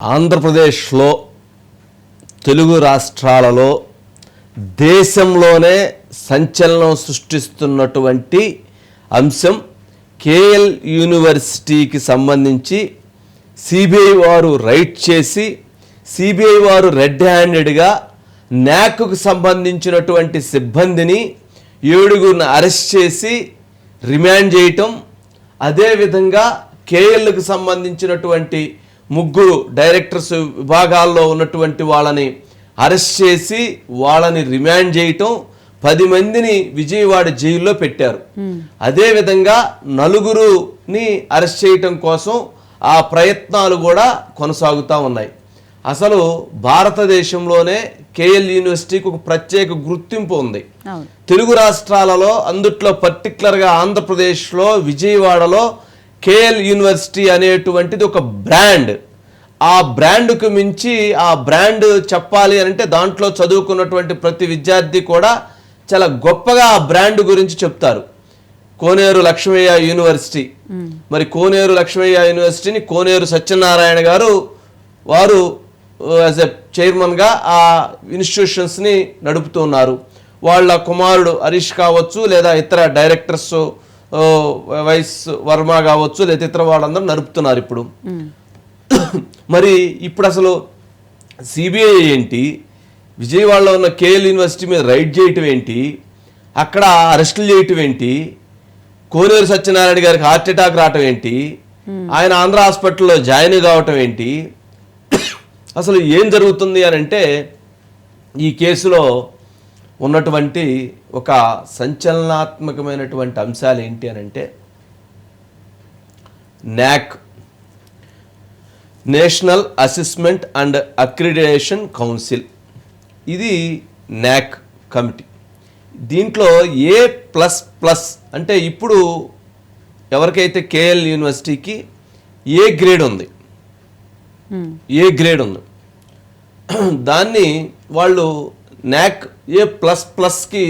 ఆంధ్రప్రదేశ్లో తెలుగు రాష్ట్రాలలో దేశంలోనే సంచలనం సృష్టిస్తున్నటువంటి అంశం కేఎల్ యూనివర్సిటీకి సంబంధించి సిబిఐ వారు రైట్ చేసి సిబిఐ వారు రెడ్ హ్యాండెడ్గా న్యాక్కు సంబంధించినటువంటి సిబ్బందిని ఏడుగురిని అరెస్ట్ చేసి రిమాండ్ చేయటం అదేవిధంగా కేఎల్కు సంబంధించినటువంటి ముగ్గురు డైరెక్టర్స్ విభాగాల్లో ఉన్నటువంటి వాళ్ళని అరెస్ట్ చేసి వాళ్ళని రిమాండ్ చేయటం పది మందిని విజయవాడ జైల్లో పెట్టారు. అదేవిధంగా నలుగురుని అరెస్ట్ చేయటం కోసం ఆ ప్రయత్నాలు కూడా కొనసాగుతూ ఉన్నాయి. అసలు భారతదేశంలోనే కేఎల్ యూనివర్సిటీకి ఒక ప్రత్యేక గుర్తింపు ఉంది. తెలుగు రాష్ట్రాలలో అందుట్లో పర్టికులర్గా ఆంధ్రప్రదేశ్లో విజయవాడలో కేఎల్ యూనివర్సిటీ అనేటువంటిది ఒక బ్రాండ్. ఆ బ్రాండ్కు మించి ఆ బ్రాండ్ చెప్పాలి అంటే దాంట్లో చదువుకున్నటువంటి ప్రతి విద్యార్థి కూడా చాలా గొప్పగా ఆ బ్రాండ్ గురించి చెప్తారు. కోనేరు లక్ష్మయ్య యూనివర్సిటీ. మరి కోనేరు లక్ష్మయ్య యూనివర్సిటీని కోనేరు సత్యనారాయణ గారు వారు యాజ్ ఎ చైర్మన్గా ఆ ఇన్స్టిట్యూషన్స్ని నడుపుతున్నారు వాళ్ళ కుమారుడు హరీష్ కావచ్చు లేదా ఇతర డైరెక్టర్స్ వైస్ వర్మ కావచ్చు లేదా ఇతర వాళ్ళందరూ నడుపుతున్నారు ఇప్పుడు. మరి ఇప్పుడు అసలు సిబిఐ ఏంటి? విజయవాడలో ఉన్న కేఎల్ యూనివర్సిటీ మీద రైడ్ చేయటం ఏంటి? అక్కడ అరెస్టులు చేయటం ఏంటి? కోనేరు సత్యనారాయణ గారికి హార్ట్ అటాక్ రావటం ఏంటి? ఆయన ఆంధ్ర హాస్పిటల్లో జాయిన్ కావటం ఏంటి? అసలు ఏం జరుగుతుంది అని అంటే ఈ కేసులో ఉన్నటువంటి ఒక సంచలనాత్మకమైనటువంటి అంశాలు ఏంటి అని అంటే NAAC national assessment and accreditation council. ఇది న్యాక్ కమిటీ. దీంట్లో ఏ ప్లస్ ప్లస్ అంటే ఇప్పుడు ఎవరికైతే కేఎల్ యూనివర్సిటీకి ఏ గ్రేడ్ ఉంది? ఏ గ్రేడ్ ఉంది? దాన్ని వాళ్ళు న్యాక్ ఏ ప్లస్ ప్లస్కి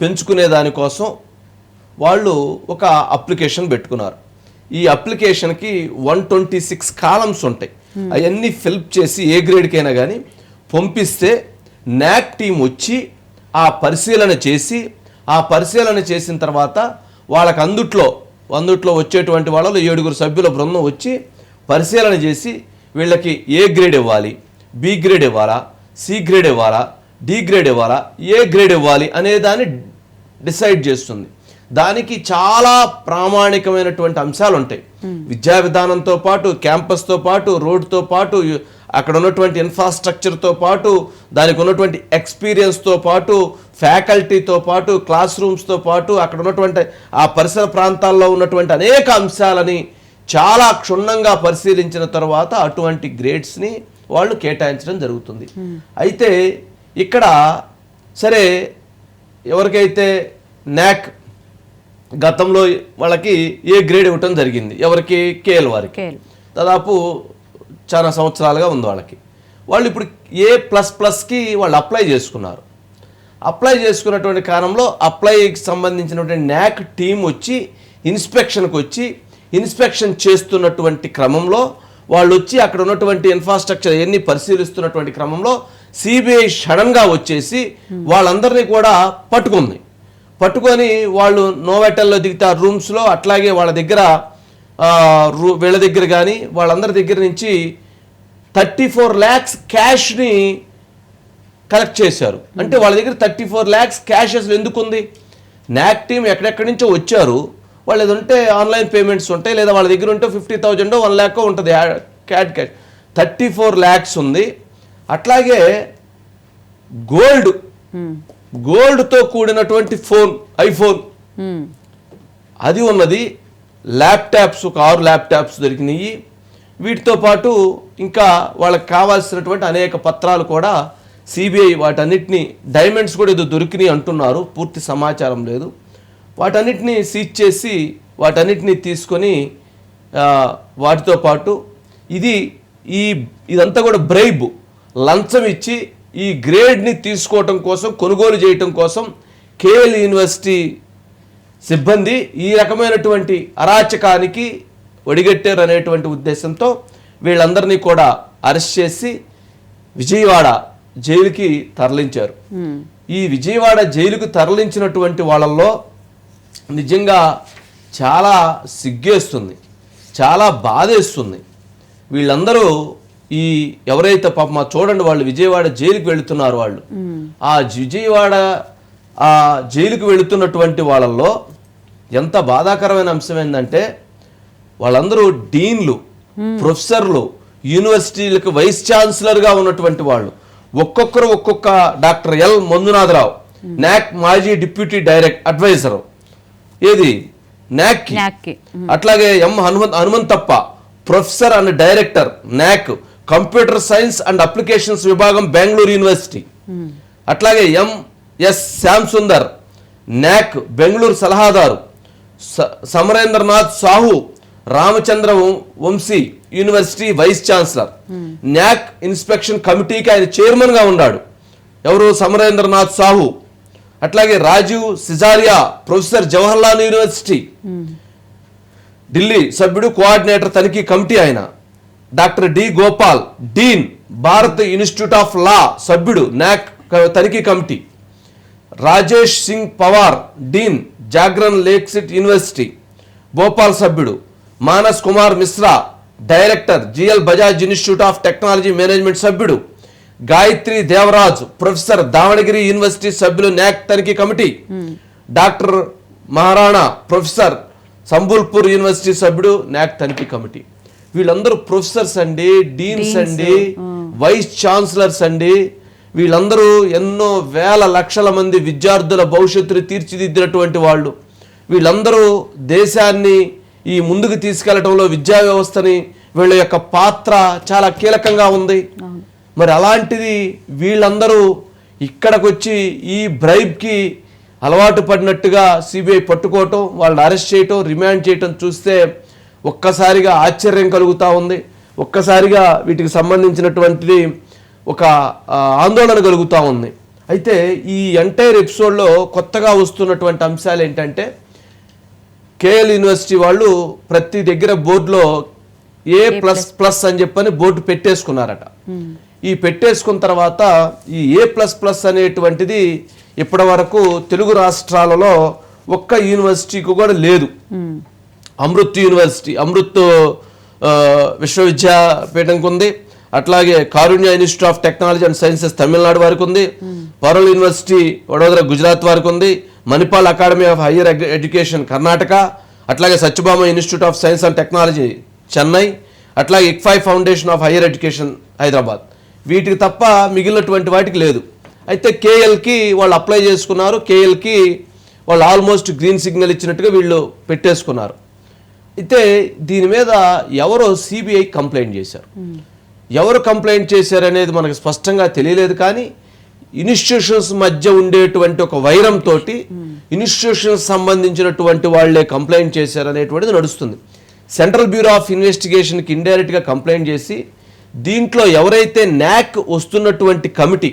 పెంచుకునే దానికోసం వాళ్ళు ఒక అప్లికేషన్ పెట్టుకున్నారు. ఈ అప్లికేషన్కి వన్ ట్వంటీ సిక్స్ కాలమ్స్ ఉంటాయి. అవన్నీ ఫిల్ప్ చేసి ఏ గ్రేడ్కైనా కానీ పంపిస్తే న్యాక్ టీం వచ్చి ఆ పరిశీలన చేసి ఆ పరిశీలన చేసిన తర్వాత వాళ్ళకి అందుట్లో అందుట్లో వచ్చేటువంటి వాళ్ళలో ఏడుగురు సభ్యుల బృందం వచ్చి పరిశీలన చేసి వీళ్ళకి ఏ గ్రేడ్ ఇవ్వాలి? బి గ్రేడ్ ఇవ్వాలా? సి గ్రేడ్ ఇవ్వాలా? డి గ్రేడ్ ఇవ్వాలా? ఏ గ్రేడ్ ఇవ్వాలి? అనే దాన్ని డిసైడ్ చేస్తుంది. దానికి చాలా ప్రామాణికమైనటువంటి అంశాలు ఉంటాయి. విద్యా విధానంతో పాటు క్యాంపస్తో పాటు రోడ్తో పాటు అక్కడ ఉన్నటువంటి ఇన్ఫ్రాస్ట్రక్చర్తో పాటు దానికి ఉన్నటువంటి ఎక్స్పీరియన్స్తో పాటు ఫ్యాకల్టీతో పాటు క్లాస్ రూమ్స్తో పాటు అక్కడ ఉన్నటువంటి ఆ పరిసర ప్రాంతాల్లో ఉన్నటువంటి అనేక అంశాలని చాలా క్షుణ్ణంగా పరిశీలించిన తర్వాత అటువంటి గ్రేడ్స్ని వాళ్ళు కేటాయించడం జరుగుతుంది. అయితే ఇక్కడ సరే ఎవరికైతే న్యాక్ గతంలో వాళ్ళకి ఏ గ్రేడ్ ఇవ్వటం జరిగింది? ఎవరికి? కేఎల్ వారికి. దాదాపు చాలా సంవత్సరాలుగా ఉంది వాళ్ళకి. వాళ్ళు ఇప్పుడు ఏ ప్లస్ ప్లస్కి వాళ్ళు అప్లై చేసుకున్నారు. అప్లై చేసుకున్నటువంటి కాలంలో అప్లైకి సంబంధించినటువంటి న్యాక్ టీం వచ్చి ఇన్స్పెక్షన్కి వచ్చి ఇన్స్పెక్షన్ చేస్తున్నటువంటి క్రమంలో వాళ్ళు వచ్చి అక్కడ ఉన్నటువంటి ఇన్ఫ్రాస్ట్రక్చర్ ఎన్ని పరిశీలిస్తున్నటువంటి క్రమంలో సిబిఐ సడన్గా వచ్చేసి వాళ్ళందరినీ కూడా పట్టుకుంది. పట్టుకొని వాళ్ళు నోవెటల్లో దిగుతారు రూమ్స్లో అట్లాగే వాళ్ళ దగ్గర రూ- వీళ్ళ దగ్గర కానీ వాళ్ళందరి దగ్గర నుంచి థర్టీ ఫోర్ ల్యాక్స్ క్యాష్ని కలెక్ట్ చేశారు. అంటే వాళ్ళ దగ్గర థర్టీ ఫోర్ ల్యాక్స్ క్యాష్ అసలు ఎందుకు ఉంది? నాక్ టీమ్ ఎక్కడెక్కడి నుంచో వచ్చారు. వాళ్ళు ఏదంటే ఉంటే ఆన్లైన్ పేమెంట్స్ ఉంటాయి లేదా వాళ్ళ దగ్గర ఉంటే ఫిఫ్టీ థౌజండ్ వన్ ల్యాక్ ఉంటుంది cat cash. Thirty four lakhs ఉంది. అట్లాగే గోల్డ్. గోల్డ్తో కూడినటువంటి ఫోన్ ఐఫోన్. అది ఉన్నది ల్యాప్టాప్స్ ఒక ఆరు ల్యాప్టాప్స్ దొరికినాయి. వీటితో పాటు ఇంకా వాళ్ళకి కావాల్సినటువంటి అనేక పత్రాలు కూడా సిబిఐ వాటన్నిటిని డైమండ్స్ కూడా ఏదో దొరికినాయి అంటున్నారు. పూర్తి సమాచారం లేదు. వాటన్నిటిని సీజ్ చేసి వాటన్నిటిని తీసుకొని వాటితో పాటు ఇది ఈ ఇదంతా కూడా బ్రైబ్. లంచం ఇచ్చి ఈ గ్రేడ్ని తీసుకోవటం కోసం కొనుగోలు చేయటం కోసం కేఎల్ యూనివర్సిటీ సిబ్బంది ఈ రకమైనటువంటి అరాచకానికి ఒడిగట్టారు అనేటువంటి ఉద్దేశంతో వీళ్ళందరినీ కూడా అరెస్ట్ చేసి విజయవాడ జైలుకి తరలించారు. ఈ విజయవాడ జైలుకు తరలించినటువంటి వాళ్ళల్లో నిజంగా చాలా సిగ్గేస్తుంది చాలా బాధేస్తుంది. వీళ్ళందరూ ఈ ఎవరైతే పాప మా చూడండి వాళ్ళు విజయవాడ జైలుకి వెళుతున్నారు వాళ్ళు. ఆ విజయవాడ ఆ జైలుకు వెళుతున్నటువంటి వాళ్ళల్లో ఎంత బాధాకరమైన అంశం ఏంటంటే వాళ్ళందరూ డీన్లు ప్రొఫెసర్లు యూనివర్సిటీలకు వైస్ ఛాన్సలర్గా ఉన్నటువంటి వాళ్ళు. ఒక్కొక్కరు ఒక్కొక్క డాక్టర్ ఎల్ మంజునాథరావు నాక్ మాజీ డిప్యూటీ డైరెక్ట్ అడ్వైజర్. ఏది? నాక్ అట్లాగే M Hanumanth Hanumanthappa professor and director NAAC computer science and applications విభాగం బెంగళూరు యూనివర్సిటీ. అట్లాగే M S Shyam Sundar NAAC Bengaluru సలహాదారు Samarendranath Sahu Ramachandra Vamshi university vice chancellor. NAAC inspection కమిటీకి ఆయన చైర్మన్గా ఉన్నాడు. ఎవరు? సమరేంద్రనాథ్ సాహు. అట్లాగే రాజీవ్ సిజారియా ప్రొఫెసర్ జవహర్లాల్ యూనివర్సిటీ. ఢిల్లీ సభ్యుడు కోఆర్డినేటర్ తనిఖీ కమిటీ ఆయన. Doctor D Gopal dean Bharat institute of law సభ్యుడు నాక్ తనిఖీ committee. Rajesh Singh Pawar dean Jagran lake city university. Bhopal సభ్యుడు Manas Kumar Mishra director GL Bajaj institute of technology management సభ్యుడు. Gayatri Devaraj professor Davangere university సభ్యులు NAAC తనిఖీ committee. Doctor Maharana professor Sambalpur university సభ్యుడు NAAC తనిఖీ committee. వీళ్ళందరూ professors అండి deans అండి vice chancellors అండి. వీళ్ళందరూ ఎన్నో వేల లక్షల మంది విద్యార్థుల భవిష్యత్తును తీర్చిదిద్దినటువంటి వాళ్ళు. వీళ్ళందరూ దేశాన్ని ఈ ముందుకు తీసుకెళ్ళటంలో విద్యా వ్యవస్థని వీళ్ళ యొక్క పాత్ర చాలా కీలకంగా ఉంది. మరి అలాంటిది వీళ్ళందరూ ఇక్కడికి వచ్చి ఈ బ్రైబ్కి అలవాటు పడినట్టుగా సిబిఐ పట్టుకోవటం వాళ్ళని అరెస్ట్ చేయటం రిమాండ్ చేయటం చూస్తే ఒక్కసారిగా ఆశ్చర్యం కలుగుతూ ఉంది. ఒక్కసారిగా వీటికి సంబంధించినటువంటిది ఒక ఆందోళన కలుగుతూ ఉంది. అయితే ఈ ఎంటైర్ ఎపిసోడ్లో కొత్తగా వస్తున్నటువంటి అంశాలు ఏంటంటే కేఎల్ యూనివర్సిటీ వాళ్ళు ప్రతి దగ్గర బోర్డులో ఏ ప్లస్ ప్లస్ అని చెప్పని బోర్డు పెట్టేసుకున్నారట. ఈ పెట్టేసుకున్న తర్వాత ఈ ఏ ప్లస్ ప్లస్ అనేటువంటిది ఇప్పటి వరకు తెలుగు రాష్ట్రాలలో ఒక్క యూనివర్సిటీకి కూడా లేదు. అమృత్ యూనివర్సిటీ అమృత్ విశ్వవిద్యాపీఠంకి ఉంది అట్లాగే Karunya institute of technology and sciences Tamil Nadu వారికి ఉంది. పరోల్ యూనివర్సిటీ వడోదర గుజరాత్ వారికి ఉంది. Manipal academy of higher education Karnataka. అట్లాగే Sathyabama institute of science and technology Chennai. అట్లాగే ICFAI foundation of higher education Hyderabad. వీటికి తప్ప మిగిలినటువంటి వాటికి లేదు. అయితే కేఎల్కి వాళ్ళు అప్లై చేసుకున్నారు. కేఎల్కి వాళ్ళు ఆల్మోస్ట్ గ్రీన్ సిగ్నల్ ఇచ్చినట్టుగా వీళ్ళు పెట్టేసుకున్నారు. అయితే దీని మీద ఎవరో సిబిఐ కంప్లైంట్ చేశారు. ఎవరు కంప్లైంట్ చేశారు అనేది మనకు స్పష్టంగా తెలియలేదు కానీ ఇన్స్టిట్యూషన్స్ మధ్య ఉండేటువంటి ఒక వైరంతో ఇన్స్టిట్యూషన్స్ సంబంధించినటువంటి వాళ్ళే కంప్లైంట్ చేశారు అనేటువంటిది నడుస్తుంది సెంట్రల్ బ్యూరో ఆఫ్ ఇన్వెస్టిగేషన్కి ఇండైరెక్ట్గా కంప్లైంట్ చేసి దీంట్లో ఎవరైతే న్యాక్ వస్తున్నటువంటి కమిటీ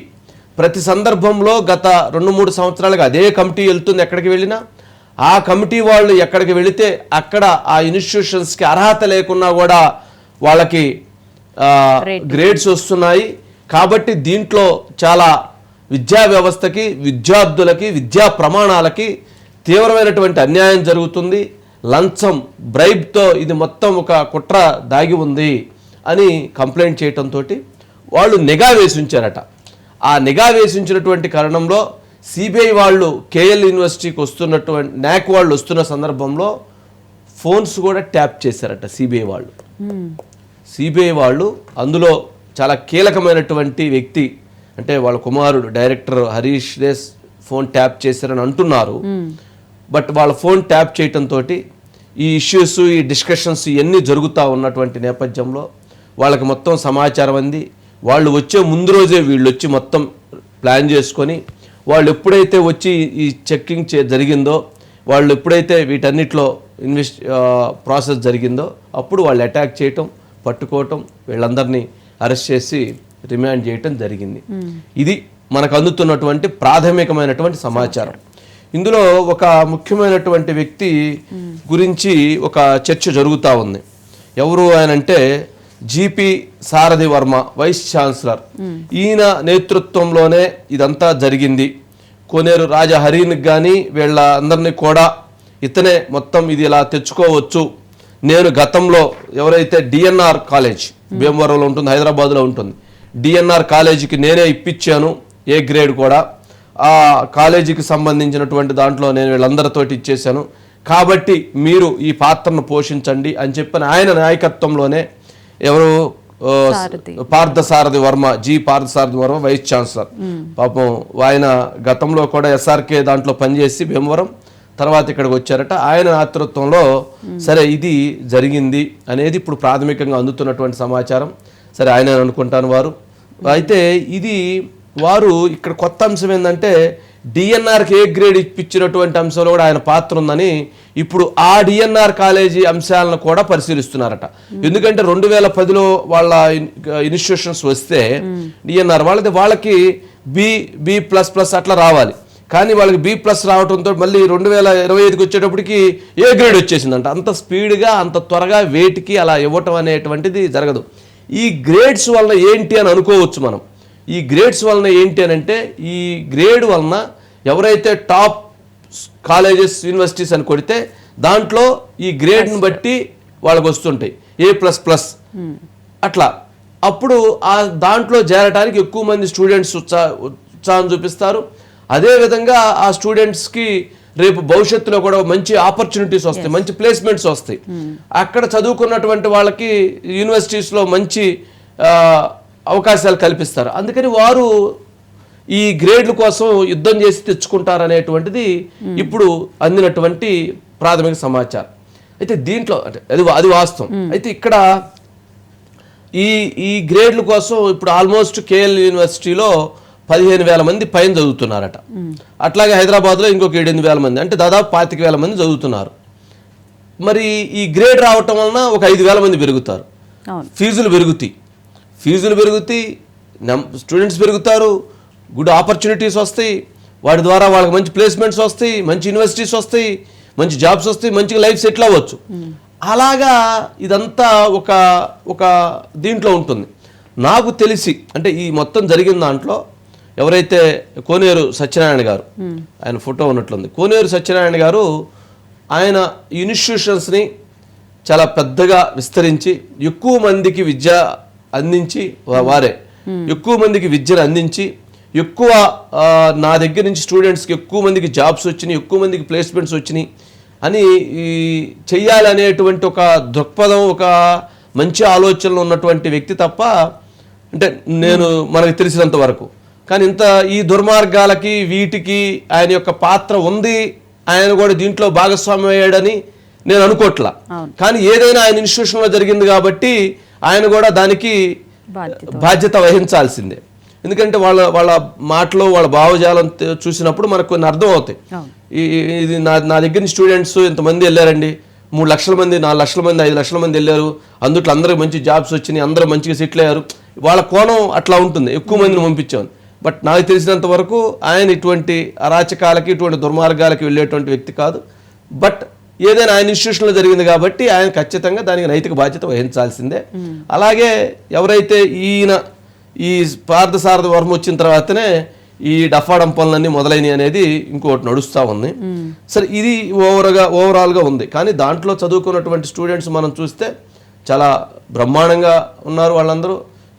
ప్రతి సందర్భంలో గత రెండు మూడు సంవత్సరాలుగా అదే కమిటీ వెళ్తుంది ఎక్కడికి వెళ్ళినా ఆ కమిటీ వాళ్ళు ఎక్కడికి వెళితే అక్కడ ఆ ఇన్స్టిట్యూషన్స్కి అర్హత లేకున్నా కూడా వాళ్ళకి గ్రేడ్స్ వస్తున్నాయి. కాబట్టి దీంట్లో చాలా విద్యా వ్యవస్థకి విద్యార్థులకి విద్యా ప్రమాణాలకి తీవ్రమైనటువంటి అన్యాయం జరుగుతుంది. లంచం బ్రైబ్తో ఇది మొత్తం ఒక కుట్ర దాగి ఉంది అని కంప్లైంట్ చేయటంతో వాళ్ళు నిఘా వేసి ఉంచారట. ఆ నిఘా వేసి ఉంచినటువంటి కారణంలో సిబిఐ వాళ్ళు కేఎల్ యూనివర్సిటీకి వస్తున్నటువంటి నాక్ వాళ్ళు వస్తున్న సందర్భంలో ఫోన్స్ కూడా ట్యాప్ చేశారట సిబిఐ వాళ్ళు. సిబిఐ వాళ్ళు అందులో చాలా కీలకమైనటువంటి వ్యక్తి అంటే వాళ్ళ కుమారుడు director Harish Desh phone tap చేశారని అంటున్నారు. బట్ వాళ్ళ ఫోన్ ట్యాప్ చేయటంతో ఈ ఇష్యూస్ ఈ డిస్కషన్స్ ఇవన్నీ జరుగుతూ ఉన్నటువంటి నేపథ్యంలో వాళ్ళకి మొత్తం సమాచారం అంది. వాళ్ళు వచ్చే ముందు రోజే వీళ్ళు వచ్చి మొత్తం ప్లాన్ చేసుకొని వాళ్ళు ఎప్పుడైతే వచ్చి ఈ చెక్కింగ్ చే జరిగిందో వాళ్ళు ఎప్పుడైతే వీటన్నిటిలో ఇన్వెస్ట్ ప్రాసెస్ జరిగిందో అప్పుడు వాళ్ళు అటాక్ చేయటం పట్టుకోవటం వీళ్ళందరినీ అరెస్ట్ చేసి రిమాండ్ చేయటం జరిగింది. ఇది మనకు అందుతున్నటువంటి ప్రాథమికమైనటువంటి సమాచారం. ఇందులో ఒక ముఖ్యమైనటువంటి వ్యక్తి గురించి ఒక చర్చ జరుగుతూ ఉంది. ఎవరు ఆయన అంటే GP Sarathi Varma vice chancellor ఈయన నేతృత్వంలోనే ఇదంతా జరిగింది. కోనేరు రాజా హరీన్కి కానీ వీళ్ళ అందరినీ కూడా ఇతనే మొత్తం ఇది ఇలా తెచ్చుకోవచ్చు. నేను గతంలో ఎవరైతే డిఎన్ఆర్ కాలేజ్ భీమవరంలో ఉంటుంది హైదరాబాద్లో ఉంటుంది డిఎన్ఆర్ కాలేజీకి నేనే ఇప్పించాను ఏ గ్రేడ్ కూడా. ఆ కాలేజీకి సంబంధించినటువంటి దాంట్లో నేను వీళ్ళందరితోటి ఇచ్చేశాను. కాబట్టి మీరు ఈ పాత్రను పోషించండి అని చెప్పిన ఆయన నాయకత్వంలోనే ఎవరు. Parthasarathi Varma G Parthasarathi Varma vice chancellor. పాపం ఆయన గతంలో కూడా ఎస్ఆర్కే దాంట్లో పనిచేసి భీమవరం తర్వాత ఇక్కడికి వచ్చారట. ఆయన నేతృత్వంలో సరే ఇది జరిగింది అనేది ఇప్పుడు ప్రాథమికంగా అందుతున్నటువంటి సమాచారం. సరే ఆయన అనుకుంటాను వారు. అయితే ఇది వారు ఇక్కడ కొత్త అంశం ఏంటంటే డిఎన్ఆర్కి ఏ గ్రేడ్ ఇప్పించినటువంటి అంశంలో కూడా ఆయన పాత్ర ఉందని ఇప్పుడు ఆ డిఎన్ఆర్ కాలేజీ అంశాలను కూడా పరిశీలిస్తున్నారట. ఎందుకంటే రెండు వేల పదిలో వాళ్ళ ఇన్స్టిట్యూషన్స్ వస్తే డిఎన్ఆర్ వాళ్ళది వాళ్ళకి బి బి ప్లస్ ప్లస్ అట్లా రావాలి. కానీ వాళ్ళకి బి ప్లస్ రావడంతో మళ్ళీ రెండు వేల ఇరవై ఐదుకి వచ్చేటప్పటికి ఏ గ్రేడ్ వచ్చేసిందంట. అంత స్పీడ్గా అంత త్వరగా వేటికి అలా ఇవ్వటం అనేటువంటిది జరగదు. ఈ గ్రేడ్స్ వల్ల ఏంటి అని అనుకోవచ్చు మనం. ఈ గ్రేడ్స్ వలన ఏంటి అని అంటే ఈ గ్రేడ్ వలన ఎవరైతే టాప్ కాలేజెస్ యూనివర్సిటీస్ అని కొడితే దాంట్లో ఈ గ్రేడ్ని బట్టి వాళ్ళకి వస్తుంటాయి. A plus plus. అట్లా. అప్పుడు ఆ దాంట్లో చేరడానికి ఎక్కువ మంది స్టూడెంట్స్ ఉత్సా ఉత్సాహం చూపిస్తారు. అదేవిధంగా ఆ స్టూడెంట్స్కి రేపు భవిష్యత్తులో కూడా మంచి ఆపర్చునిటీస్ వస్తాయి మంచి ప్లేస్మెంట్స్ వస్తాయి. అక్కడ చదువుకున్నటువంటి వాళ్ళకి యూనివర్సిటీస్లో మంచి అవకాశాలు కల్పిస్తారు. అందుకని వారు ఈ గ్రేడ్ల కోసం యుద్ధం చేసి తెచ్చుకుంటారనేటువంటిది ఇప్పుడు అందినటువంటి ప్రాథమిక సమాచారం. అయితే దీంట్లో అంటే అది అది వాస్తవం. అయితే ఇక్కడ ఈ ఈ గ్రేడ్ల కోసం ఇప్పుడు ఆల్మోస్ట్ కేఎల్ యూనివర్సిటీలో పదిహేను వేల మంది పైన చదువుతున్నారట. అట్లాగే హైదరాబాద్లో ఇంకొక ఏడెనిమిది వేల మంది అంటే దాదాపు పాతిక వేల మంది చదువుతున్నారు. మరి ఈ గ్రేడ్ రావటం వలన ఒక ఐదు వేల మంది పెరుగుతారు. ఫీజులు పెరుగుతాయి. ఫీజులు పెరుగుతాయి నమ్ స్టూడెంట్స్ పెరుగుతారు గుడ్ ఆపర్చునిటీస్ వస్తాయి వాటి ద్వారా వాళ్ళకి మంచి ప్లేస్మెంట్స్ వస్తాయి మంచి యూనివర్సిటీస్ వస్తాయి మంచి జాబ్స్ వస్తాయి మంచిగా లైఫ్ సెటిల్ అవ్వచ్చు. అలాగా ఇదంతా ఒక ఒక దీంట్లో ఉంటుంది. నాకు తెలిసి అంటే ఈ మొత్తం జరిగిన దాంట్లో ఎవరైతే కోనేరు సత్యనారాయణ గారు ఆయన ఫోటో ఉన్నట్లుంది. కోనేరు సత్యనారాయణ గారు ఆయన ఇన్స్టిట్యూషన్స్ని చాలా పెద్దగా విస్తరించి ఎక్కువ మందికి విద్య అందించి వారే. ఎక్కువ మందికి విద్యను అందించి ఎక్కువ నా దగ్గర నుంచి స్టూడెంట్స్కి ఎక్కువ మందికి జాబ్స్ వచ్చినాయి ఎక్కువ మందికి ప్లేస్మెంట్స్ వచ్చినాయి అని ఈ చెయ్యాలనేటువంటి ఒక దృక్పథం ఒక మంచి ఆలోచనలు ఉన్నటువంటి వ్యక్తి తప్ప అంటే నేను మనకు తెలిసినంత వరకు. కానీ ఇంత ఈ దుర్మార్గాలకి వీటికి ఆయన యొక్క పాత్ర ఉంది ఆయన కూడా దీంట్లో భాగస్వామ్యం అయ్యాడని నేను అనుకోవట్లా కానీ ఏదైనా ఆయన ఇన్స్టిట్యూషన్లో జరిగింది కాబట్టి ఆయన కూడా దానికి బాధ్యత వహించాల్సిందే. ఎందుకంటే వాళ్ళ వాళ్ళ మాటలు వాళ్ళ భావజాలం చూసినప్పుడు మనకు కొన్ని అర్థం అవుతాయి ఇది నా నా దగ్గర స్టూడెంట్స్ ఇంతమంది వెళ్ళారండి. మూడు లక్షల మంది నాలుగు లక్షల మంది ఐదు లక్షల మంది వెళ్ళారు. అందుట్లో అందరికి మంచి జాబ్స్ వచ్చినాయి అందరూ మంచిగా సెటిల్ అయ్యారు. వాళ్ళ కోణం అట్లా ఉంటుంది. ఎక్కువ మందిని పంపించాను బట్ నాకు తెలిసినంత వరకు ఆయన ఇటువంటి అరాచకాలకి ఇటువంటి దుర్మార్గాలకి వెళ్ళేటువంటి వ్యక్తి కాదు. బట్ ఏదైనా ఆయన ఇన్స్టిట్యూషన్లో జరిగింది కాబట్టి ఆయన ఖచ్చితంగా దానికి నైతిక బాధ్యత వహించాల్సిందే. అలాగే ఎవరైతే ఈయన ఈ పార్థసారథ వర్మ వచ్చిన తర్వాతనే ఈ డఫాడం పనులన్నీ మొదలైనవి అనేది ఇంకోటి నడుస్తూ ఉంది. సరే ఇది ఓవర్గా ఓవరాల్గా ఉంది. కానీ దాంట్లో చదువుకున్నటువంటి స్టూడెంట్స్ మనం చూస్తే చాలా బ్రహ్మాండంగా ఉన్నారు వాళ్ళందరూ.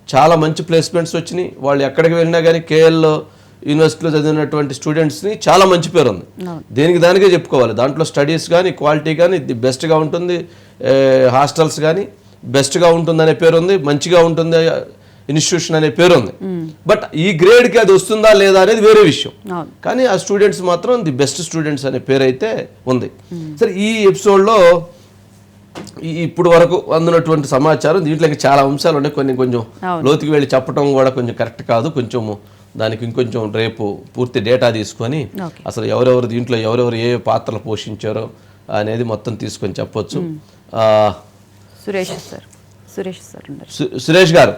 చాలా మంచి ప్లేస్మెంట్స్ వచ్చినాయి. వాళ్ళు ఎక్కడికి వెళ్ళినా కానీ కేఎల్ యూనివర్సిటీలో చదివినటువంటి స్టూడెంట్స్ని చాలా మంచి పేరు ఉంది దేనికి దానికే చెప్పుకోవాలి. దాంట్లో స్టడీస్ కానీ క్వాలిటీ కానీ ది బెస్ట్గా ఉంటుంది. హాస్టల్స్ కానీ బెస్ట్గా ఉంటుంది అనే పేరు ఉంది మంచిగా ఉంటుంది ఇన్స్టిట్యూషన్ అనే పేరు ఉంది బట్ ఈ గ్రేడ్కి అది వస్తుందా లేదా అనేది వేరే విషయం. కానీ ఆ స్టూడెంట్స్ మాత్రం ది బెస్ట్ స్టూడెంట్స్ అనే పేరు అయితే ఉంది సరే ఈ ఎపిసోడ్లో ఈ ఇప్పుడు వరకు అందునటువంటి సమాచారం దీంట్లో ఇంకా చాలా అంశాలు ఉన్నాయి. కొన్ని కొంచెం. లోతుకి వెళ్ళి చెప్పడం కూడా కొంచెం కరెక్ట్ కాదు. కొంచెం దానికి ఇంకొంచెం రేపు పూర్తి డేటా తీసుకొని. అసలు ఎవరెవరు దీంట్లో ఎవరెవరు ఏ పాత్రలు పోషించారో అనేది మొత్తం తీసుకొని చెప్పొచ్చు. ఆ, సురేష్ సార్. సురేష్ సార్ గారు.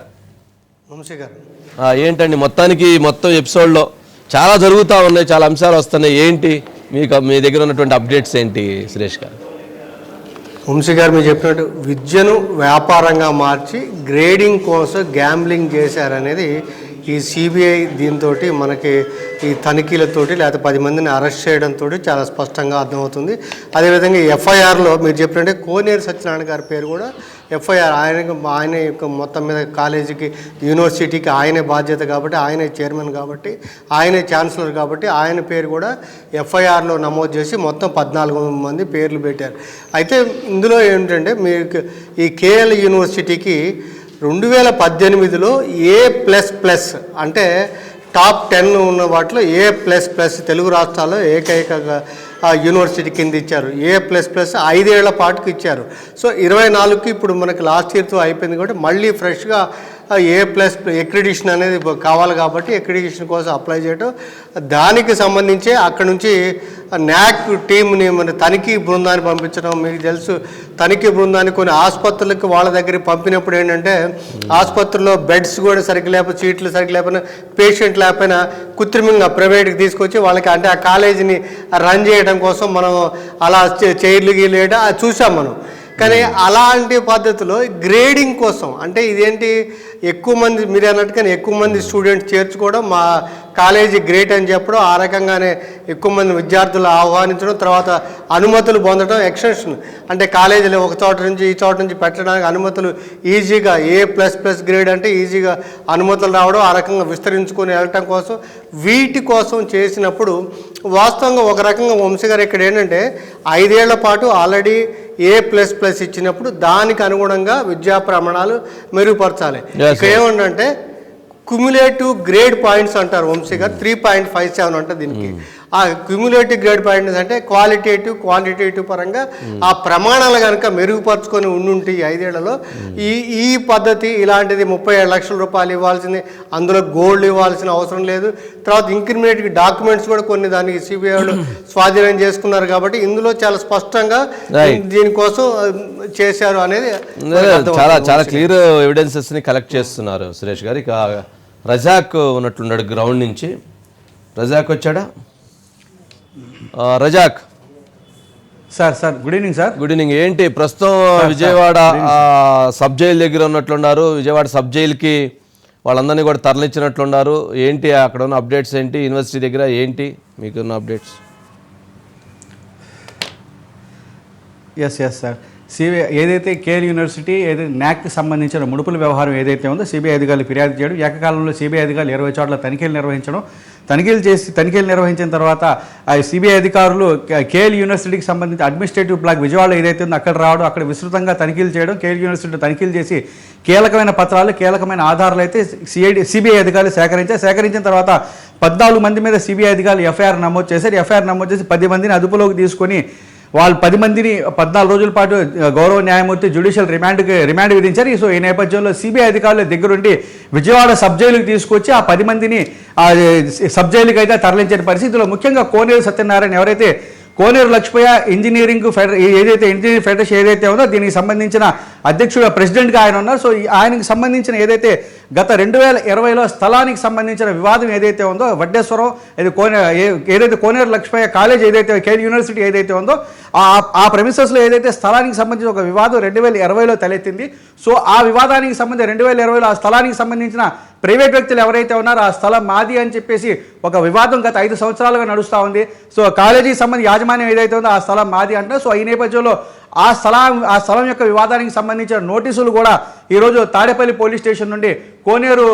గారు. ఆ, ఏంటండి మొత్తానికి మొత్తం ఎపిసోడ్లో చాలా జరుగుతూ ఉన్నాయి చాలా అంశాలు వస్తున్నాయి. ఏంటి? మీకు మీ దగ్గర ఉన్నటువంటి అప్డేట్స్ ఏంటి సురేష్ గారు? వంశీ గారు మీరు చెప్పినట్టు విద్యను వ్యాపారంగా మార్చి గ్రేడింగ్ కోసం గ్యాంబ్లింగ్ చేశారనేది ఈ సిబిఐ దీంతో మనకి ఈ తనిఖీలతోటి లేకపోతే పది మందిని అరెస్ట్ చేయడంతో చాలా స్పష్టంగా అర్థమవుతుంది. అదేవిధంగా ఎఫ్ఐఆర్లో మీరు చెప్పినట్టే కోనేరు సత్యనారాయణ గారి పేరు కూడా ఎఫ్ఐఆర్ ఆయన ఆయన యొక్క మొత్తం మీద కాలేజీకి యూనివర్సిటీకి ఆయనే బాధ్యత కాబట్టి ఆయనే చైర్మన్ కాబట్టి ఆయనే ఛాన్సలర్ కాబట్టి ఆయన పేరు కూడా ఎఫ్ఐఆర్లో నమోదు చేసి మొత్తం పద్నాలుగు మంది పేర్లు పెట్టారు. అయితే ఇందులో ఏంటంటే మీకు ఈ కేఎల్ యూనివర్సిటీకి రెండు వేల పద్దెనిమిదిలో ఏ ప్లస్ ప్లస్ అంటే టాప్ టెన్ ఉన్న వాటిలో ఏ ప్లస్ ప్లస్ తెలుగు రాష్ట్రాల్లో ఏకైక యూనివర్సిటీ కింద ఇచ్చారు. ఏ ప్లస్ ప్లస్ ఐదేళ్ళ పాటుకు ఇచ్చారు. సో ఇరవై నాలుగుకి ఇప్పుడు మనకి లాస్ట్ ఇయర్తో అయిపోయింది కాబట్టి మళ్ళీ ఫ్రెష్గా ఏ ప్లస్ ఎక్రిడిషన్ అనేది కావాలి కాబట్టి ఎక్రిడిషన్ కోసం అప్లై చేయడం దానికి సంబంధించి అక్కడ నుంచి న్యాక్ టీంని మన తనిఖీ బృందాన్ని పంపించడం మీకు తెలుసు. తనిఖీ బృందాన్ని కొన్ని ఆసుపత్రులకు వాళ్ళ దగ్గరికి పంపినప్పుడు ఏంటంటే ఆసుపత్రిలో బెడ్స్ కూడా సరిగ్గా లేకపోతే సీట్లు సరిగ్గా లేకపోయినా పేషెంట్ లేకపోయినా కృత్రిమంగా ప్రైవేట్కి తీసుకొచ్చి వాళ్ళకి అంటే ఆ కాలేజీని రన్ చేయడం కోసం మనం అలా చైర్లు గీలు వేయడం అది చూసాం మనం. కానీ అలాంటి పద్ధతిలో గ్రేడింగ్ కోసం అంటే ఇదేంటి ఎక్కువ మంది మీరు అన్నట్టుగానే ఎక్కువ మంది స్టూడెంట్స్ చేర్చుకోవడం మా కాలేజీ గ్రేట్ అని చెప్పడం ఆ రకంగానే ఎక్కువ మంది విద్యార్థులు ఆహ్వానించడం తర్వాత అనుమతులు పొందడం ఎక్స్టెన్షన్ అంటే కాలేజీలో ఒక చోట నుంచి ఈ చోట నుంచి పెట్టడానికి అనుమతులు ఈజీగా ఏ ప్లస్ ప్లస్ గ్రేడ్ అంటే ఈజీగా అనుమతులు రావడం ఆ రకంగా విస్తరించుకొని వెళ్ళటం కోసం వీటి కోసం చేసినప్పుడు వాస్తవంగా ఒక రకంగా వంశీ గారు ఇక్కడ ఏంటంటే ఐదేళ్ళ పాటు ఆల్రెడీ ఏ ప్లస్ ప్లస్ ఇచ్చినప్పుడు దానికి అనుగుణంగా విద్యా ప్రమాణాలు మెరుగుపరచాలి. ఇక్కడ ఏమంటే క్యుములేటివ్ గ్రేడ్ పాయింట్స్ అంటారు వంశీ గారు త్రీ పాయింట్ ఫైవ్ సెవెన్ అంటే దీనికి ఆ క్యుములేటివ్ గ్రేడ్ పాయింట్స్ అంటే క్వాలిటేటివ్ క్వాంటిటేటివ్ పరంగా ఆ ప్రమాణాలు కనుక మెరుగుపరుచుకొని ఉండుంటే ఈ ఐదేళ్ళలో ఈ ఈ పద్ధతి ఇలాంటిది ముప్పై ఏడు లక్షల రూపాయలు ఇవ్వాల్సింది. అందులో గోల్డ్ ఇవ్వాల్సిన అవసరం లేదు. తర్వాత ఇంక్రిమినేటివ్ డాక్యుమెంట్స్ కూడా కొన్ని దానికి సిబిఐ స్వాధీనం చేసుకున్నారు కాబట్టి ఇందులో చాలా స్పష్టంగా. దీనికోసం చేశారు అనేది చాలా. చాలా క్లియర్ ఎవిడెన్సెస్ని కలెక్ట్ చేస్తున్నారు సురేష్ గారు. ఇక రజాక్ ఉన్నట్లున్నాడు గ్రౌండ్ నుంచి. రజాక్ వచ్చాడా? Razak. Sir sir good evening sir. Good evening. ఏంటి ప్రస్తుతం విజయవాడ సబ్ జైలు దగ్గర ఉన్నట్లున్నారు. విజయవాడ సబ్ జైలుకి వాళ్ళందరినీ కూడా తరలించినట్లున్నారు. ఏంటి అక్కడ ఉన్న అప్డేట్స్ ఏంటి? యూనివర్సిటీ దగ్గర ఏంటి? మీకున్న updates. Yes yes sir CBI ఏదైతే కేర్ యూనివర్సిటీ ఏదైతే న్యాక్కి సంబంధించిన ముడుపుల వ్యవహారం ఏదైతే ఉందో సిబిఐ అధికారులు ఫిర్యాదు చేయడం ఏకకాలంలో సిబిఐ అధికారులు ఇరవై చోట్ల తనిఖీలు నిర్వహించడం తనిఖీలు చేసి తనిఖీలు నిర్వహించిన తర్వాత ఆ సిబిఐ అధికారులు కేఎల్ యూనివర్సిటీకి సంబంధించి అడ్మినిస్ట్రేటివ్ బ్లాక్ విజయవాడ ఏదైతే ఉందో అక్కడ రావడం అక్కడ విస్తృతంగా తనిఖీలు చేయడం కేఎల్ యూనివర్సిటీ తనిఖీలు చేసి కీలకమైన పత్రాలు కీలకమైన ఆధారాలు అయితే సిఐడి సిబిఐ అధికారులు సేకరించారు. సేకరించిన తర్వాత పద్నాలుగు మంది మీద సిబిఐ అధికారులు ఎఫ్ఐఆర్ నమోదు చేశారు. ఎఫ్ఐఆర్ నమోదు చేసి పది మందిని అదుపులోకి తీసుకొని వాళ్ళు పది మందిని పద్నాలుగు రోజుల పాటు గౌరవ న్యాయమూర్తి జ్యుడిషియల్ రిమాండ్కి రిమాండ్ విధించారు. సో ఈ నేపథ్యంలో సిబిఐ అధికారుల దగ్గరుండి విజయవాడ సబ్ జైలుకి తీసుకొచ్చి ఆ పది మందిని సబ్ జైలుకి అయితే తరలించిన పరిస్థితిలో ముఖ్యంగా కోనేరు సత్యనారాయణ ఎవరైతే కోనేరు లక్ష్మయ్య ఇంజనీరింగ్ ఫెడర ఏదైతే ఇంజనీరింగ్ ఫెడరేషన్ ఏదైతే ఉందో దీనికి సంబంధించిన అధ్యక్షుడు ప్రెసిడెంట్గా ఆయన ఉన్నారు. సో ఈ సంబంధించిన ఏదైతే గత రెండు వేల ఇరవైలో స్థలానికి సంబంధించిన వివాదం ఏదైతే ఉందో వడ్డేశ్వరం ఇది కోనే ఏ- ఏదైతే కోనేరు లక్ష్మయ్య కాలేజ్ ఏదైతే కేర్ యూనివర్సిటీ ఏదైతే ఉందో ఆ ప్రెమిసెస్లో ఏదైతే స్థలానికి సంబంధించిన ఒక వివాదం రెండు వేల ఇరవైలో తలెత్తింది. సో ఆ వివాదానికి సంబంధించి రెండు వేల ఇరవైలో ఆ స్థలానికి సంబంధించిన ప్రైవేట్ వ్యక్తులు ఎవరైతే ఉన్నారో ఆ స్థలం మాది అని చెప్పేసి ఒక వివాదం గత ఐదు సంవత్సరాలుగా నడుస్తూ ఉంది. సో కాలేజీకి సంబంధించి యాజమాన్యం ఏదైతే ఉందో ఆ స్థలం మాది అంటారు సో ఈ నేపథ్యంలో ఆ స్థలం ఆ స్థలం యొక్క వివాదానికి సంబంధించిన నోటీసులు కూడా ఈరోజు తాడేపల్లి పోలీస్ స్టేషన్ నుండి కోనేరు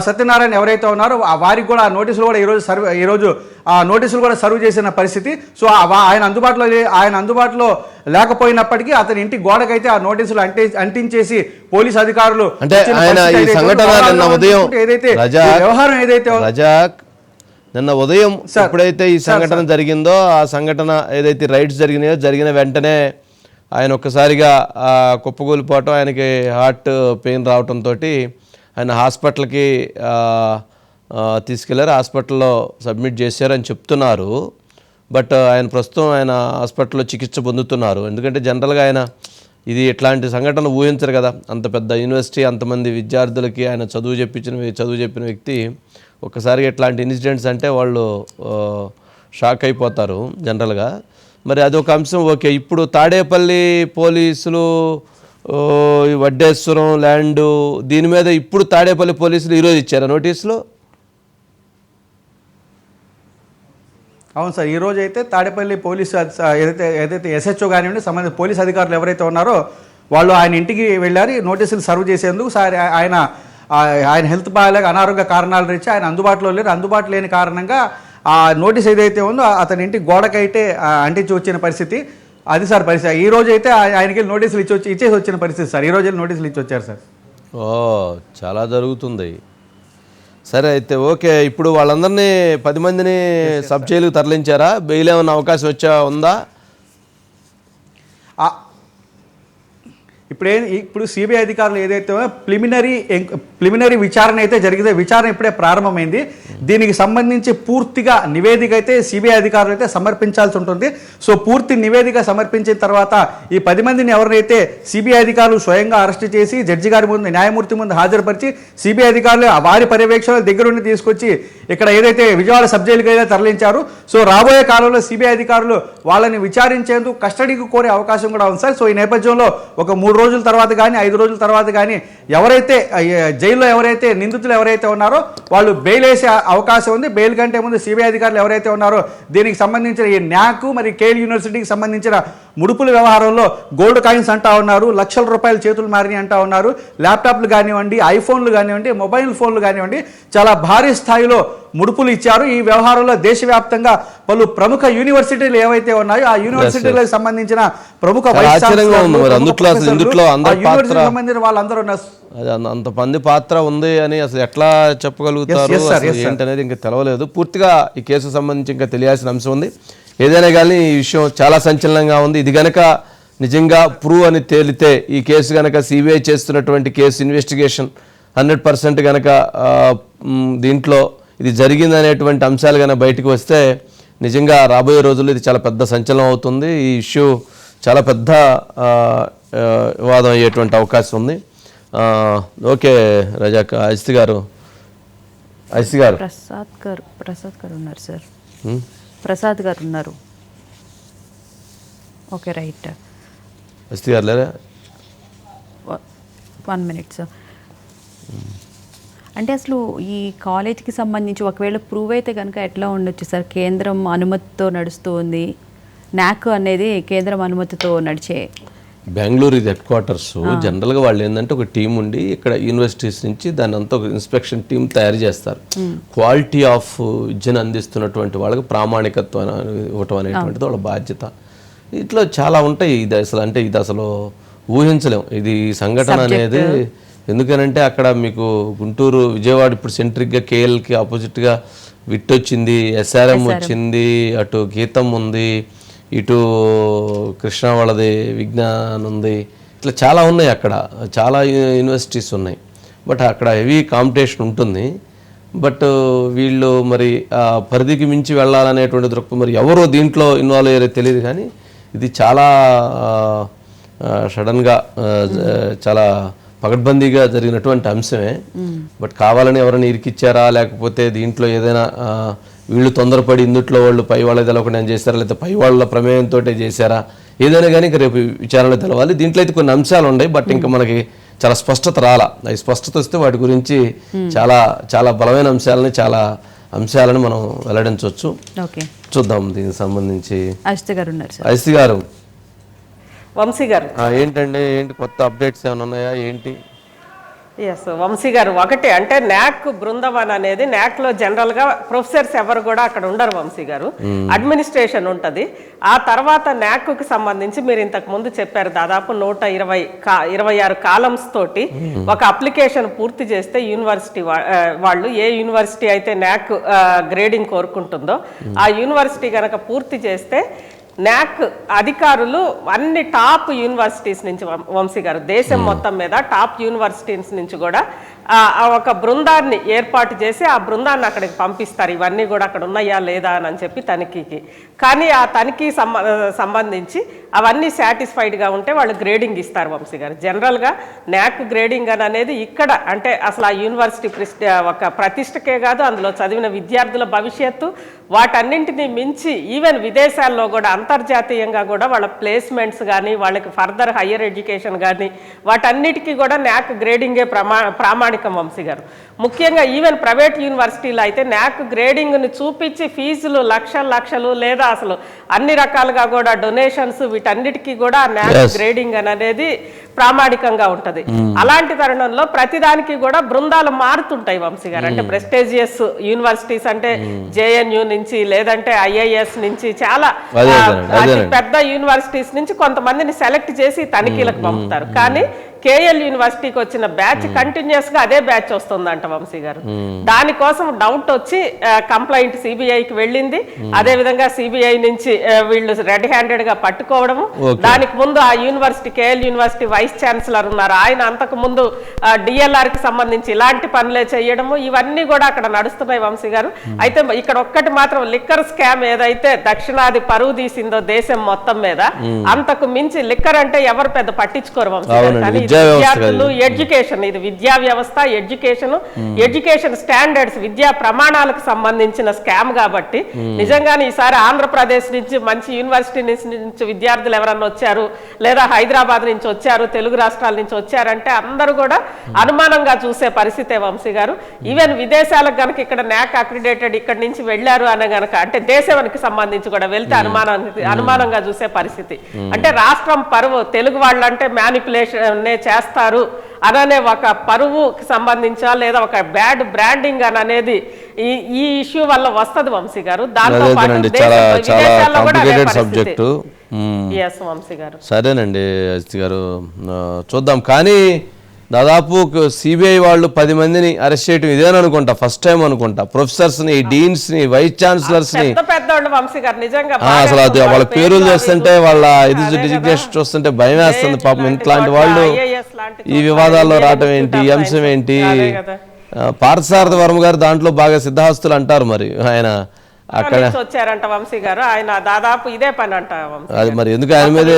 సత్యనారాయణ ఎవరైతే ఉన్నారో వారికి కూడా ఆ నోటీసులు కూడా ఈరోజు సర్వ్ ఈరోజు ఆ నోటీసులు కూడా సర్వ్ చేసిన పరిస్థితి. సో ఆయన అందుబాటులో ఆయన అందుబాటులో లేకపోయినప్పటికీ అతని ఇంటి గోడకైతే ఆ నోటీసులు అంటే అంటించేసి పోలీస్ అధికారులు అంటే ఏదైతే వ్యవహారం ఏదైతే నిన్న ఉదయం ఎప్పుడైతే ఈ సంఘటన జరిగిందో ఆ సంఘటన ఏదైతే రైట్స్ జరిగినాయో జరిగిన వెంటనే ఆయన ఒక్కసారిగా ఆ, కుప్పకూలిపోవటం ఆయనకి హార్ట్ పెయిన్ రావటంతో ఆయన హాస్పిటల్కి తీసుకెళ్ళారు తీసుకెళ్ళారు. హాస్పిటల్లో సబ్మిట్ చేశారని చెప్తున్నారు. బట్ ఆయన ప్రస్తుతం ఆయన హాస్పిటల్లో చికిత్స పొందుతున్నారు. ఎందుకంటే జనరల్గా ఆయన ఇది ఇట్లాంటి సంఘటనలు ఊహించరు కదా. అంత పెద్ద యూనివర్సిటీ అంతమంది విద్యార్థులకి ఆయన చదువు చెప్పించిన చదువు చెప్పిన వ్యక్తి ఒక్కసారిగా ఇట్లాంటి ఇన్సిడెంట్స్ అంటే వాళ్ళు షాక్ అయిపోతారు జనరల్గా. మరి అదొక అంశం. ఓకే ఇప్పుడు తాడేపల్లి పోలీసులు ఈ వడ్డేశ్వరం ల్యాండ్ దీని మీద ఇప్పుడు తాడేపల్లి పోలీసులు ఈరోజు ఇచ్చారా నోటీసులు? అవును సార్ ఈ రోజు అయితే తాడేపల్లి పోలీసు ఏదైతే ఏదైతే ఎస్హెచ్ఓ కానివ్వండి సంబంధిత పోలీస్ అధికారులు ఎవరైతే ఉన్నారో వాళ్ళు ఆయన ఇంటికి వెళ్ళారు నోటీసులు సర్వ్ చేసేందుకు సార్ ఆయన ఆ- ఆయన హెల్త్ బాగాలేక అనారోగ్య కారణాల రీత్యా ఆయన అందుబాటులో లేరు. అందుబాటులో లేని కారణంగా ఆ నోటీస్ ఏదైతే ఉందో అతని ఇంటి గోడకైతే అంటించి వచ్చిన పరిస్థితి. అది సార్ పరిస్థితి. ఈ రోజు అయితే ఆయనకి నోటీసులు ఇచ్చి వచ్చి ఇచ్చేసి వచ్చిన పరిస్థితి సార్. ఈ రోజు నోటీసులు ఇచ్చి వచ్చారు సార్. ఓ చాలా జరుగుతుంది. సరే అయితే ఓకే. ఇప్పుడు వాళ్ళందరినీ పది మందిని సబ్ జైలుకు తరలించారా? బెయిల్ ఏమన్నా అవకాశం వచ్చా ఉందా? ఇప్పుడు ఇప్పుడు సిబిఐ అధికారులు ఏదైతే ప్లిమినరీ ప్లిమినరీ విచారణ అయితే జరిగితే విచారణ ఇప్పుడే ప్రారంభమైంది. దీనికి సంబంధించి పూర్తిగా నివేదిక అయితే సిబిఐ అధికారులు అయితే సమర్పించాల్సి ఉంటుంది. సో పూర్తి నివేదిక సమర్పించిన తర్వాత ఈ పది మందిని ఎవరైతే సిబిఐ అధికారులు స్వయంగా అరెస్ట్ చేసి జడ్జి గారి ముందు న్యాయమూర్తి ముందు హాజరుపరిచి సిబిఐ అధికారులు వారి పర్యవేక్షణ దగ్గరుండి తీసుకొచ్చి ఇక్కడ ఏదైతే విజయవాడ సబ్ అయితే తరలించారు. సో రాబోయే కాలంలో సిబిఐ అధికారులు వాళ్ళని విచారించేందుకు కస్టడీకి కోరే అవకాశం కూడా ఉంది సార్. సో ఈ నేపథ్యంలో ఒక మూడు రోజుల తర్వాత కానీ ఐదు రోజుల తర్వాత కానీ ఎవరైతే జైల్లో ఎవరైతే నిందితులు ఎవరైతే ఉన్నారో వాళ్ళు బెయిల్ వేసే అవకాశం ఉంది. బెయిల్ కంటే ముందు సిబిఐ అధికారులు ఎవరైతే ఉన్నారో దీనికి సంబంధించిన ఈ న్యాక్ మరి కేల్ యూనివర్సిటీకి సంబంధించిన ముడుపుల వ్యవహారంలో గోల్డ్ కాయిన్స్ అంటా ఉన్నారు లక్షల రూపాయల చేతులు మారిని అంటా ఉన్నారు. ల్యాప్టాప్లు కానివ్వండి ఐఫోన్లు కానివ్వండి మొబైల్ ఫోన్లు కానివ్వండి చాలా భారీ స్థాయిలో ముడుపులు ఇచ్చారు. ఈ వ్యవహారంలో దేశవ్యాప్తంగా పలు ప్రముఖ యూనివర్సిటీలు ఏవైతే ఉన్నాయో ఆ యూనివర్సిటీలకు సంబంధించిన ప్రముఖ అందుట్లో అందరి వాళ్ళందరూ అంత- మంది పాత్ర ఉంది అని అసలు ఎట్లా చెప్పగలుగుతారు. ఏంటనేది ఇంకా తెలవలేదు. పూర్తిగా ఈ కేసుకు సంబంధించి ఇంకా తెలియాల్సిన అంశం ఉంది. ఏదైనా కానీ ఈ విషయం చాలా సంచలనంగా ఉంది. ఇది గనక నిజంగా ప్రూవ్ అని తేలితే ఈ కేసు గనక సిబిఐ చేస్తున్నటువంటి కేసు ఇన్వెస్టిగేషన్ హండ్రెడ్ పర్సెంట్ గనక దీంట్లో ఇది జరిగిందనేటువంటి అంశాలు కనుక బయటకు వస్తే నిజంగా రాబోయే రోజుల్లో ఇది చాలా పెద్ద సంచలనం అవుతుంది. ఈ ఇష్యూ చాలా పెద్ద వివాదం అయ్యేటువంటి అవకాశం ఉంది. ఓకే రజాక్ అజిత్ గారు. అజిత్ గారు. ప్రసాద్ గారు ప్రసాద్ గారు ఉన్నారు సార్? ప్రసాద్ గారు ఉన్నారు. Okay right. అజిత్ గారు లేరా? One minute sir. అంటే అసలు ఈ కాలేజ్కి సంబంధించి ఒకవేళ ప్రూవ్ అయితే కనుక ఎట్లా ఉండొచ్చు సార్? కేంద్రం అనుమతితో నడుస్తూ ఉంది నాక్ అనేది కేంద్రం అనుమతితో నడిచే బెంగళూరు ఇది హెడ్ క్వార్టర్స్ జనరల్గా వాళ్ళు ఏంటంటే ఒక టీం ఉండి ఇక్కడ యూనివర్సిటీస్ నుంచి దాని అంతా ఒక ఇన్స్పెక్షన్ టీం తయారు చేస్తారు. క్వాలిటీ ఆఫ్ విద్యను అందిస్తున్నటువంటి వాళ్ళకి ప్రామాణికత్వం ఇవ్వటం అనేటువంటిది వాళ్ళ బాధ్యత. ఇట్లా చాలా ఉంటాయి ఇది అసలు అంటే ఇది అసలు ఊహించలేం. ఇది సంఘటన అనేది ఎందుకనంటే అక్కడ మీకు గుంటూరు విజయవాడ ఇప్పుడు సెంట్రిక్గా కేఎల్కి ఆపోజిట్గా విట్ వచ్చింది ఎస్ఆర్ఎం వచ్చింది అటు గీతం ఉంది ఇటు కృష్ణ వాళ్ళది విజ్ఞాన్ ఉంది ఇట్లా చాలా ఉన్నాయి అక్కడ. చాలా యూనివర్సిటీస్ ఉన్నాయి. బట్ అక్కడ హెవీ కాంపిటీషన్ ఉంటుంది. బట్ వీళ్ళు మరి ఆ పరిధికి మించి వెళ్ళాలనేటువంటి దృక్పథం మరి ఎవరు దీంట్లో ఇన్వాల్వ్ అయ్యారో తెలియదు కానీ ఇది చాలా సడన్గా చాలా పకడ్బందీగా జరిగినటువంటి అంశమే. బట్ కావాలని ఎవరైనా ఇరికిచ్చారా? లేకపోతే దీంట్లో ఏదైనా వీళ్ళు తొందరపడి ఇందుట్లో వాళ్ళు పై వాళ్ళ తెలవకుండా చేశారా లేకపోతే పై వాళ్ళ ప్రమేయంతో చేశారా? ఏదైనా కానీ ఇంకా రేపు విచారణ తెలవాలి. దీంట్లో అయితే కొన్ని అంశాలు ఉన్నాయి బట్ ఇంకా మనకి చాలా స్పష్టత రాలా. ఈ స్పష్టత వస్తే వాటి గురించి చాలా చాలా బలమైన అంశాలని చాలా అంశాలను మనం వెల్లడించవచ్చు. ఓకే. చూద్దాం దీనికి సంబంధించి. అజిత్ గారు ఉన్నారు సార్. ఐసి గారు. వంశీ గారు. ఆ, ఏంటండి? ఏంటి కొత్త అప్డేట్స్ ఏమైనా ఉన్నాయా? ఏంటి? ఎస్ వంశీ గారు ఒకటి అంటే నాక్ బృందవన్ అనేది నాక్లో జనరల్గా ప్రొఫెసర్స్ ఎవరు కూడా అక్కడ ఉండరు వంశీ గారు. అడ్మినిస్ట్రేషన్ ఉంటది. ఆ తర్వాత నాక్కు సంబంధించి మీరు ఇంతకు ముందు చెప్పారు దాదాపు నూట ఇరవై ఇరవై ఆరు కాలమ్స్ తోటి ఒక అప్లికేషన్ పూర్తి చేస్తే యూనివర్సిటీ వాళ్ళు ఏ యూనివర్సిటీ అయితే నాక్ గ్రేడింగ్ కోరుకుంటుందో ఆ యూనివర్సిటీ గనక పూర్తి చేస్తే నాక్ అధికారులు అన్ని టాప్ యూనివర్సిటీస్ నుంచి వంశీ గారు దేశం మొత్తం మీద టాప్ యూనివర్సిటీస్ నుంచి కూడా ఒక బృందాన్ని ఏర్పాటు చేసి ఆ బృందాన్ని అక్కడికి పంపిస్తారు. ఇవన్నీ కూడా అక్కడ ఉన్నాయా లేదా అని చెప్పి తనిఖీకి. కానీ ఆ తనిఖీ సంబంధించి అవన్నీ సాటిస్ఫైడ్గా ఉంటే వాళ్ళు గ్రేడింగ్ ఇస్తారు వంశీ గారు. జనరల్గా న్యాక్ గ్రేడింగ్ అని అనేది ఇక్కడ అంటే అసలు ఆ యూనివర్సిటీ ఒక ప్రతిష్టకే కాదు అందులో చదివిన విద్యార్థుల భవిష్యత్తు వాటన్నింటినీ మించి ఈవెన్ విదేశాల్లో కూడా అంతర్జాతీయంగా కూడా వాళ్ళ ప్లేస్మెంట్స్ కానీ వాళ్ళకి ఫర్దర్ హయ్యర్ ఎడ్యుకేషన్ కానీ వాటన్నిటికీ కూడా న్యాక్ గ్రేడింగే ప్రమా ప్రామాణిక వంశీ గారు. ముఖ్యంగా ఈవెన్ ప్రైవేట్ యూనివర్సిటీలో అయితే న్యాక్ గ్రేడింగ్ని చూపించి ఫీజులు లక్షల లక్షలు లేదా అసలు అన్ని రకాలుగా కూడా డొనేషన్స్ వీటన్నిటికీ కూడా న్యాక్. గ్రేడింగ్ అని అనేది ప్రామాణికంగా ఉంటది. అలాంటి తరుణంలో ప్రతిదానికి కూడా బృందాలు మారుతుంటాయి వంశీ గారు. అంటే ప్రెస్టేజియస్ యూనివర్సిటీస్ అంటే జేఎన్యు నుంచి లేదంటే ఐఐఎస్ నుంచి చాలా. పెద్ద యూనివర్సిటీస్ నుంచి కొంతమందిని సెలెక్ట్ చేసి తనిఖీలకు పంపుతారు. కానీ కేఎల్ యూనివర్సిటీకి వచ్చిన బ్యాచ్ కంటిన్యూస్గా అదే బ్యాచ్ వస్తుందంట వంశీ గారు. దానికోసం డౌట్ వచ్చి కంప్లైంట్ సిబిఐకి వెళ్ళింది. అదే విధంగా సిబిఐ నుంచి వీళ్ళు రెడ్ హ్యాండెడ్గా పట్టుకోవడము దానికి ముందు ఆ university KL university vice chancellor ఉన్నారు. ఆయన అంతకు ముందు డిఎల్ఆర్కి సంబంధించి ఇలాంటి పనులే చేయడము. ఇవన్నీ కూడా అక్కడ నడుస్తున్నాయి వంశీ గారు. అయితే ఇక్కడ ఒక్కటి మాత్రం లిక్కర్ స్కామ్ ఏదైతే దక్షిణాది పరువు తీసిందో దేశం మొత్తం మీద అంతకు మించి లిక్కర్ అంటే ఎవరు పెద్ద పట్టించుకోరు వంశీ గారు. కానీ విద్యార్థులు. ఎడ్యుకేషన్ ఇది విద్యా వ్యవస్థ ఎడ్యుకేషన్ ఎడ్యుకేషన్ స్టాండర్డ్స్ విద్యా ప్రమాణాలకు సంబంధించిన స్కామ్ కాబట్టి నిజంగానే ఈసారి ఆంధ్రప్రదేశ్ నుంచి మంచి యూనివర్సిటీ నుంచి విద్యార్థులు ఎవరన్నా వచ్చారు లేదా హైదరాబాద్ నుంచి వచ్చారు తెలుగు రాష్ట్రాల నుంచి వచ్చారంటే అందరూ కూడా అనుమానంగా చూసే పరిస్థితే వంశీ గారు. ఈవెన్ విదేశాలకు గనక ఇక్కడ న్యాక్ అక్రిడేటెడ్ ఇక్కడ నుంచి వెళ్ళారు అనే గనక అంటే దేశానికి సంబంధించి కూడా వెళ్తే అనుమానానికి అనుమానంగా చూసే పరిస్థితి. అంటే రాష్ట్రం పరువు తెలుగు వాళ్ళు అంటే మ్యానిపులేషన్ చేస్తారు అననే ఒక పరువుకి సంబంధించా లేదా ఒక బ్యాడ్ బ్రాండింగ్ అని అనేది ఈ ఈ ఇష్యూ వల్ల వస్తది వంశీ గారు. దాంతో పాటు సరేనండి అజిత్ గారు చూద్దాం. కానీ దాదాపు సిబిఐ వాళ్ళు పది మందిని అరెస్ట్ చేయడం ఇదేననుకుంటా అనుకుంటా ఫస్ట్ టైం అనుకుంటా. ప్రొఫెసర్స్ని డీన్స్ని వైస్ ఛాన్సలర్స్ని అసలు అది వాళ్ళ పేర్లు చూస్తుంటే వాళ్ళ ఇది. డిజిగ్నేషన్ చూస్తుంటే భయం వేస్తుంది పాపం. లాంటి ఇట్లాంటి వాళ్ళు ఈ వివాదాల్లో రావటం ఏంటి అంశం. ఏంటి? పార్థసారథి వర్మ గారు దాంట్లో బాగా సిద్ధహస్తులు అంటారు మరి ఆయన. అక్కడ నుంచి వచ్చారంట వంశీ గారు. ఆయన దాదాపు ఇదే పని అంట వంశీ అది. మరి ఎందుకు ఆయన మీదే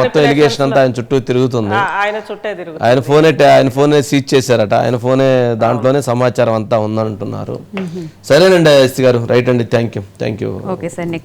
మొత్తం ఎలిగేషన్ అంతా ఆయన చుట్టూ తిరుగుతుంది? ఆయన చుట్టే తిరుగు ఆయన ఫోనే ఆయన ఫోనే సీజ్ చేశారట. ఆయన ఫోనే దాంట్లోనే సమాచారం అంతా ఉందంటున్నారు. సరేనండి ఎస్సీ గారు. రైట్ అండి. Thank you thank you okay sir next